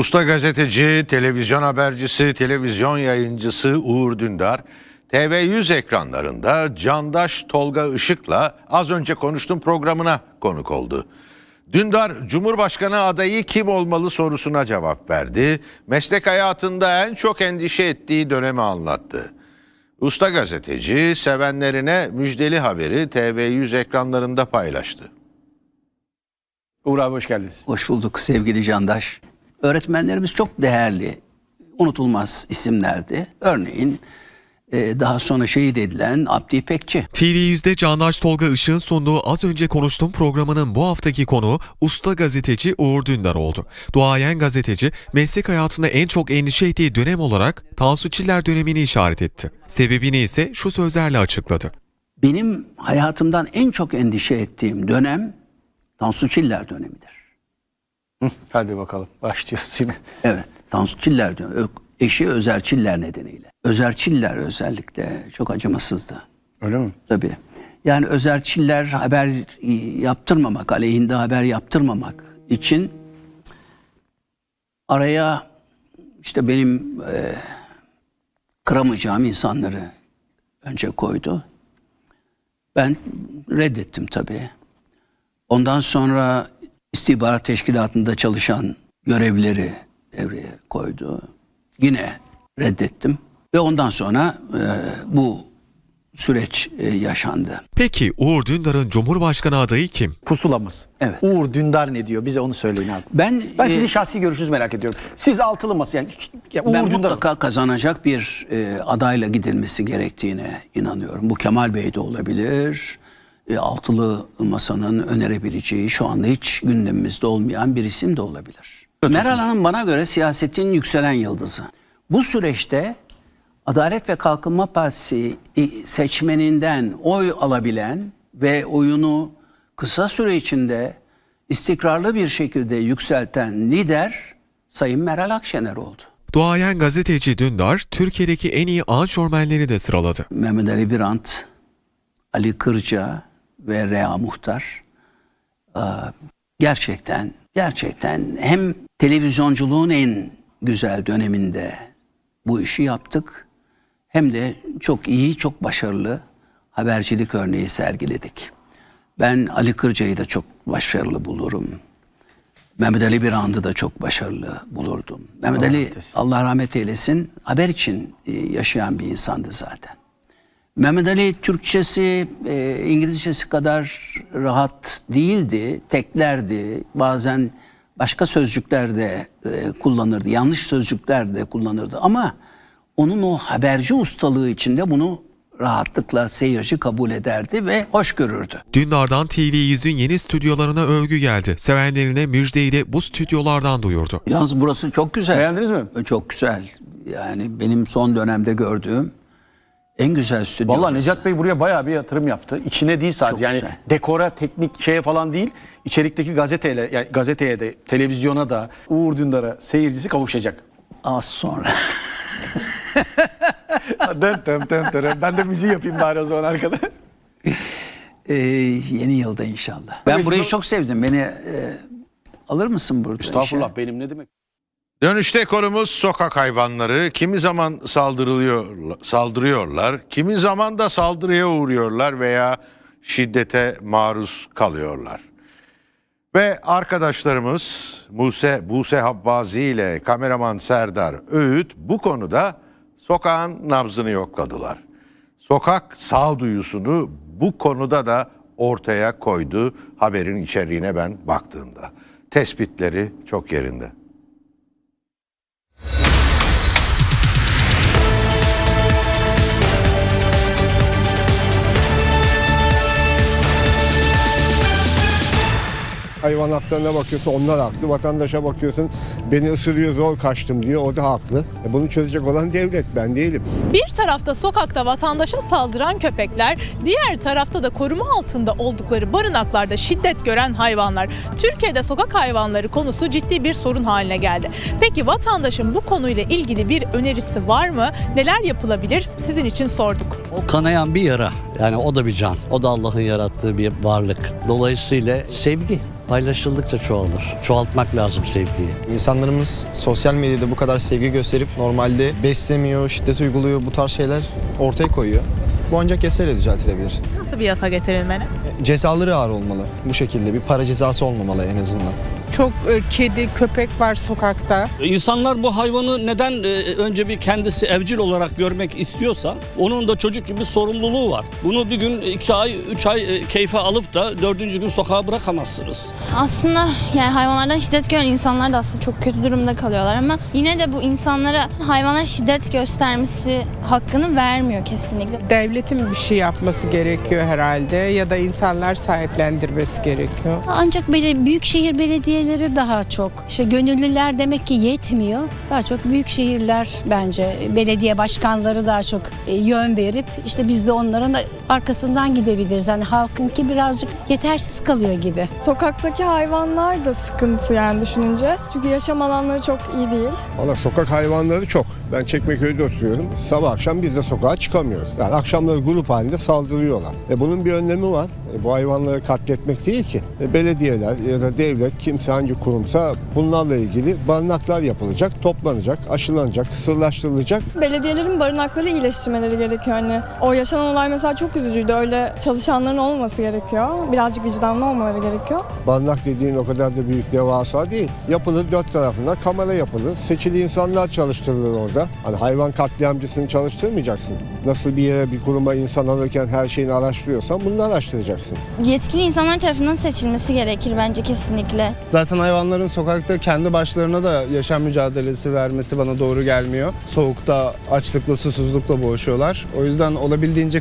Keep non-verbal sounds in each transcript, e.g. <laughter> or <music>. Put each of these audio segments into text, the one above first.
Usta gazeteci, televizyon habercisi, televizyon yayıncısı Uğur Dündar, TV100 ekranlarında Candaş Tolga Işık'la az önce konuştuğum programına konuk oldu. Dündar, Cumhurbaşkanı adayı kim olmalı sorusuna cevap verdi. Meslek hayatında en çok endişe ettiği dönemi anlattı. Usta gazeteci sevenlerine müjdeli haberi TV100 ekranlarında paylaştı. Uğur abi hoş geldiniz. Hoş bulduk sevgili Candaş. Öğretmenlerimiz çok değerli, unutulmaz isimlerdi. Örneğin e, daha sonra şehit edilen Abdi İpekçi. TV100'de Candaş Tolga Işık'ın sunduğu az önce konuştuğum programının bu haftaki konuğu usta gazeteci Uğur Dündar oldu. Duayen gazeteci meslek hayatında en çok endişe ettiği dönem olarak Tansu Çiller dönemini işaret etti. Sebebini ise şu sözlerle açıkladı. Benim hayatımdan en çok endişe ettiğim dönem Tansu Çiller dönemidir. Hadi bakalım başlıyoruz yine. Evet, Tansu Çiller. Ö- Eşi Özer Çiller nedeniyle. Özer Çiller özellikle çok acımasızdı. Öyle mi? Tabii. Yani Özer Çiller haber yaptırmamak, aleyhinde haber yaptırmamak için araya işte benim e, kıramayacağım insanları önce koydu. Ben reddettim tabii. Ondan sonra istihbarat teşkilatında çalışan görevlileri devreye koydu. Yine reddettim. Ve ondan sonra e, bu süreç e, yaşandı. Peki Uğur Dündar'ın Cumhurbaşkanı adayı kim? Pusulamız. Evet. Uğur Dündar ne diyor? Bize onu söyleyin abi. Ben Ben e, sizin şahsi görüşünüzü merak ediyorum. Siz altılı masa yani ya Uğur ben Dündar mutlaka kazanacak bir e, adayla gidilmesi gerektiğine inanıyorum. Bu Kemal Bey de olabilir. E, altılı masanın önerebileceği şu anda hiç gündemimizde olmayan bir isim de olabilir. Meral Hanım bana göre siyasetin yükselen yıldızı. Bu süreçte Adalet ve Kalkınma Partisi e, seçmeninden oy alabilen ve oyunu kısa süre içinde istikrarlı bir şekilde yükselten lider Sayın Meral Akşener oldu. Duayen gazeteci Dündar, Türkiye'deki en iyi ağaç ormanları de sıraladı. Mehmet Ali Birant, Ali Kırca ve Rea Muhtar gerçekten gerçekten hem televizyonculuğun en güzel döneminde bu işi yaptık hem de çok iyi, çok başarılı habercilik örneği sergiledik. Ben Ali Kırca'yı da çok başarılı bulurum. Mehmet Ali Birand'ı da çok başarılı bulurdum. Mehmet Ali rahmet. Allah rahmet eylesin haber için yaşayan bir insandı zaten. Mehmet Ali Türkçesi e, İngilizcesi kadar rahat değildi, teklerdi. Bazen başka sözcükler de e, kullanırdı, yanlış sözcükler de kullanırdı. Ama onun o haberci ustalığı içinde bunu rahatlıkla seyirci kabul ederdi ve hoş görürdü. Dündar'dan TV100'ün yeni stüdyolarına övgü geldi. Sevenlerine müjdeyi de bu stüdyolardan duyurdu. Yalnız burası çok güzel. Beğendiniz mi? Çok güzel. Yani benim son dönemde gördüğüm en güzel stüdyo. Vallahi burası. Necat Bey buraya bayağı bir yatırım yaptı. İçine değil sadece Çok yani güzel. dekora, teknik şeye falan değil. İçerikteki gazeteyle, yani gazeteye de, televizyona da Uğur Dündar'a seyircisi kavuşacak. Az sonra. Dön, dön, dön, dön. Ben de müziği yapayım bari o zaman arkada. Ee, yeni yılda inşallah. Ben burayı çok sevdim. Beni e, alır mısın burada? Estağfurullah işe? benim ne demek? Dönüşte konumuz sokak hayvanları. Kimi zaman saldırılıyor, saldırıyorlar, kimi zaman da saldırıya uğruyorlar veya şiddete maruz kalıyorlar. Ve arkadaşlarımız Buse, Buse Habbazi ile kameraman Serdar Öğüt bu konuda sokağın nabzını yokladılar. Sokak sağduyusunu bu konuda da ortaya koydu haberin içeriğine ben baktığımda. Tespitleri çok yerinde. Hayvan haklarına bakıyorsun onlar haklı. Vatandaşa bakıyorsun beni ısırıyor zor kaçtım diyor o da haklı. E bunu çözecek olan devlet ben değilim. Bir tarafta sokakta vatandaşa saldıran köpekler, diğer tarafta da koruma altında oldukları barınaklarda şiddet gören hayvanlar. Türkiye'de sokak hayvanları konusu ciddi bir sorun haline geldi. Peki vatandaşın bu konuyla ilgili bir önerisi var mı? Neler yapılabilir? Sizin için sorduk. O kanayan bir yara. Yani o da bir can. O da Allah'ın yarattığı bir varlık. Dolayısıyla sevgi. Paylaşıldıkça çoğalır. Çoğaltmak lazım sevgiyi. İnsanlarımız sosyal medyada bu kadar sevgi gösterip normalde beslemiyor, şiddet uyguluyor bu tarz şeyler ortaya koyuyor. Bu ancak yasayla düzeltilebilir. Nasıl bir yasa getirilmeli? Cezaları ağır olmalı bu şekilde. Bir para cezası olmamalı en azından. Çok e, kedi, köpek var sokakta. İnsanlar bu hayvanı neden e, önce bir kendisi evcil olarak görmek istiyorsa onun da çocuk gibi sorumluluğu var. Bunu bir gün iki ay, üç ay e, keyfe alıp da dördüncü gün sokağa bırakamazsınız. Aslında yani hayvanlardan şiddet gören insanlar da aslında çok kötü durumda kalıyorlar ama yine de bu insanlara hayvanlara şiddet göstermesi hakkını vermiyor kesinlikle. Devletin bir şey yapması gerekiyor herhalde ya da insanlar sahiplendirmesi gerekiyor. Ancak böyle büyükşehir belediyeleri daha çok işte gönüllüler demek ki yetmiyor. Daha çok büyük şehirler bence belediye başkanları daha çok e, yön verip işte biz de onların arkasından gidebiliriz. Yani halkınki birazcık yetersiz kalıyor gibi. Sokaktaki hayvanlar da sıkıntı yani düşününce. Çünkü yaşam alanları çok iyi değil. Valla sokak hayvanları çok. Ben Çekmeköy'de oturuyorum. Sabah akşam biz de sokağa çıkamıyoruz. Yani akşamları grup halinde saldırıyorlar. E bunun bir önlemi var. E bu hayvanları katletmek değil ki. E belediyeler ya da devlet kimse hangi kurumsa bunlarla ilgili barınaklar yapılacak, toplanacak, aşılanacak, kısırlaştırılacak. Belediyelerin barınakları iyileştirmeleri gerekiyor. Hani o yaşanan olay mesela çok üzücüydü. Öyle çalışanların olmaması gerekiyor. Birazcık vicdanlı olmaları gerekiyor. Barınak dediğin o kadar da büyük devasa değil. Yapılır dört tarafına kamera yapılır. Seçili insanlar çalıştırılır orada. Hani hayvan katliamcısını çalıştırmayacaksın. Nasıl bir yere bir kuruma insan alırken her şeyini araştırıyorsan bunu da araştıracaksın. Yetkili insanlar tarafından seçilmesi gerekir bence kesinlikle. Zaten hayvanların sokakta kendi başlarına da yaşam mücadelesi vermesi bana doğru gelmiyor. Soğukta, açlıkla, susuzlukla boğuşuyorlar. O yüzden olabildiğince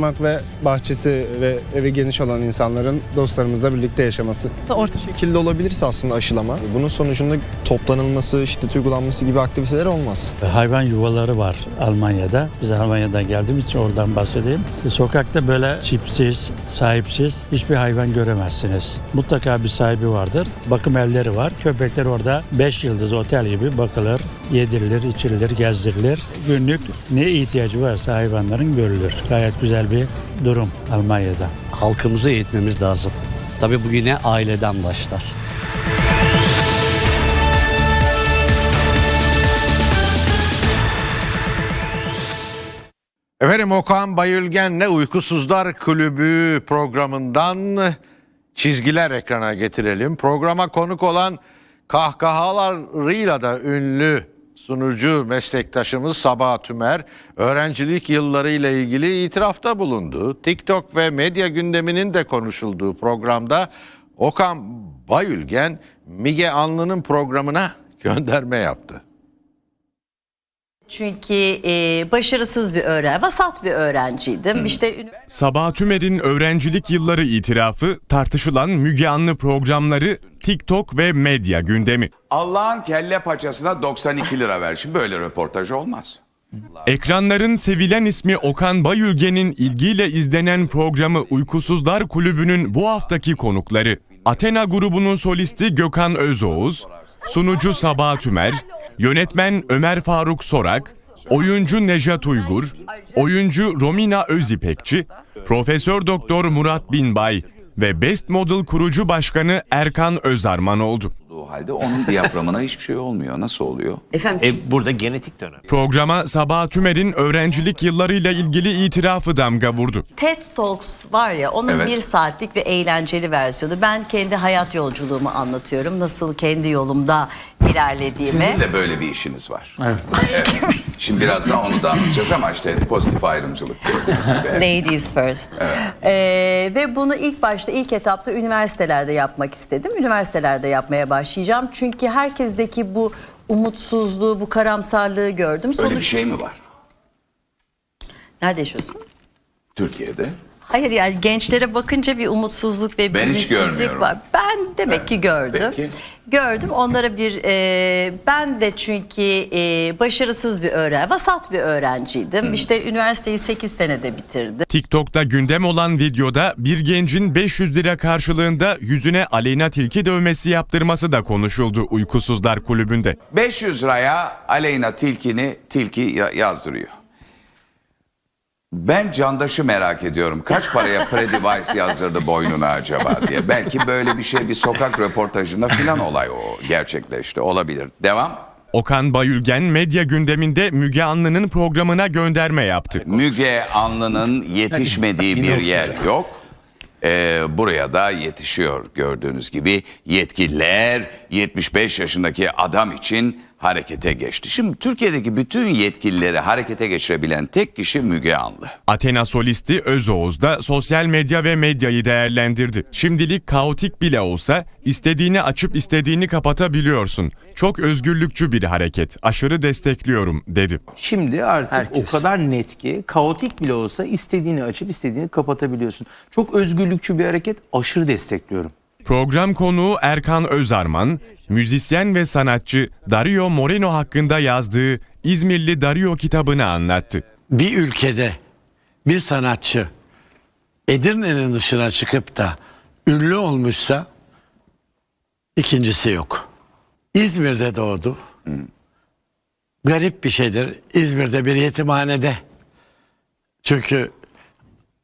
kısırlaştırmak ve bahçesi ve evi geniş olan insanların dostlarımızla birlikte yaşaması. Orta şekilde olabilirse aslında aşılama. Bunun sonucunda toplanılması, şiddet uygulanması gibi aktiviteler olmaz. Hayvan yuvaları var Almanya'da. Biz Almanya'dan geldiğimiz için oradan bahsedeyim. Sokakta böyle çipsiz, sahipsiz hiçbir hayvan göremezsiniz. Mutlaka bir sahibi vardır. Bakım evleri var. Köpekler orada 5 yıldız otel gibi bakılır, yedirilir, içirilir, gezdirilir. Günlük ne ihtiyacı varsa hayvanların görülür. Gayet güzel bir durum Almanya'da. Halkımızı eğitmemiz lazım. Tabii bu yine aileden başlar. Efendim Okan Bayülgen'le Uykusuzlar Kulübü programından çizgiler ekrana getirelim. Programa konuk olan kahkahalarıyla da ünlü sunucu meslektaşımız Sabah Tümer öğrencilik yılları ile ilgili itirafta bulundu. TikTok ve medya gündeminin de konuşulduğu programda Okan Bayülgen Mige Anlı'nın programına <laughs> gönderme yaptı. Çünkü e, başarısız bir öğrenci, vasat bir öğrenciydim. İşte ünivers- Sabah Tümer'in öğrencilik yılları itirafı, tartışılan Müge Anlı programları, TikTok ve medya gündemi. Allah'ın kelle paçasına 92 lira ver. Şimdi böyle röportaj olmaz. Ekranların sevilen ismi Okan Bayülgen'in ilgiyle izlenen programı Uykusuzlar Kulübü'nün bu haftaki konukları. Athena grubunun solisti Gökhan Özoğuz, sunucu Sabah Tümer, yönetmen Ömer Faruk Sorak, oyuncu Nejat Uygur, oyuncu Romina Özipekçi, Profesör Doktor Murat Binbay ve Best Model kurucu başkanı Erkan Özarman oldu. O halde onun diyaframına <laughs> hiçbir şey olmuyor. Nasıl oluyor? Efendim burada genetik dönem. Programa Sabah Tümer'in öğrencilik yıllarıyla ilgili itirafı damga vurdu. TED Talks var ya onun Evet. bir saatlik ve eğlenceli versiyonu. Ben kendi hayat yolculuğumu anlatıyorum. Nasıl kendi yolumda ilerlediğimi. Sizin de böyle bir işiniz var. Evet. <laughs> Şimdi birazdan onu da anlatacağız ama işte pozitif ayrımcılık gördüğünüz gibi. <laughs> Ladies first. Ee, ve bunu ilk başta ilk etapta üniversitelerde yapmak istedim. Üniversitelerde yapmaya başlayacağım. Çünkü herkesteki bu umutsuzluğu, bu karamsarlığı gördüm. Öyle bir Sonuç şey mi var Nerede yaşıyorsun? Türkiye'de? Hayır yani gençlere bakınca bir umutsuzluk ve bir Ben görmüyorum. var. Ben demek ki gördüm. Peki. Gördüm onlara bir e, ben de çünkü e, başarısız bir öğrenci, vasat bir öğrenciydim. İşte üniversiteyi 8 senede bitirdim. TikTok'ta gündem olan videoda bir gencin 500 lira karşılığında yüzüne Aleyna Tilki dövmesi yaptırması da konuşuldu Uykusuzlar Kulübü'nde. 500 liraya Aleyna Tilki'ni Tilki ya- yazdırıyor. Ben Candaş'ı merak ediyorum. Kaç paraya Predivice yazdırdı boynuna acaba diye. Belki böyle bir şey bir sokak röportajında filan olay o gerçekleşti. Olabilir. Devam. Okan Bayülgen medya gündeminde Müge Anlı'nın programına gönderme yaptı. Müge Anlı'nın yetişmediği bir yer yok. Ee, buraya da yetişiyor gördüğünüz gibi yetkililer 75 yaşındaki adam için harekete geçti. Şimdi Türkiye'deki bütün yetkilileri harekete geçirebilen tek kişi Müge Anlı. Athena solisti Özoğuz da sosyal medya ve medyayı değerlendirdi. Şimdilik kaotik bile olsa istediğini açıp istediğini kapatabiliyorsun. Çok özgürlükçü bir hareket. Aşırı destekliyorum dedi. Şimdi artık Herkes. o kadar net ki kaotik bile olsa istediğini açıp istediğini kapatabiliyorsun. Çok özgürlükçü bir hareket aşırı destekliyorum. Program konuğu Erkan Özarman, müzisyen ve sanatçı Dario Moreno hakkında yazdığı İzmirli Dario kitabını anlattı. bir ülkede bir sanatçı Edirne'nin dışına çıkıp da ünlü olmuşsa ikincisi yok. İzmir'de doğdu. Garip bir şeydir. İzmir'de bir yetimhanede. Çünkü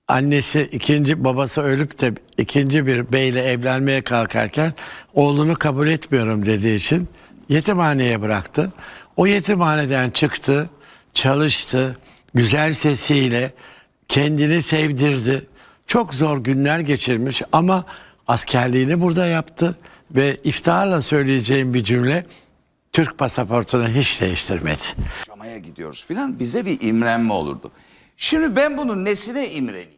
annesi ikinci babası ölüp de ikinci bir beyle evlenmeye kalkarken oğlunu kabul etmiyorum dediği için yetimhaneye bıraktı. O yetimhaneden çıktı, çalıştı, güzel sesiyle kendini sevdirdi. Çok zor günler geçirmiş ama askerliğini burada yaptı ve iftiharla söyleyeceğim bir cümle Türk pasaportunu hiç değiştirmedi. Yaşamaya gidiyoruz filan bize bir imrenme olurdu. Şimdi ben bunun nesine imreneyim?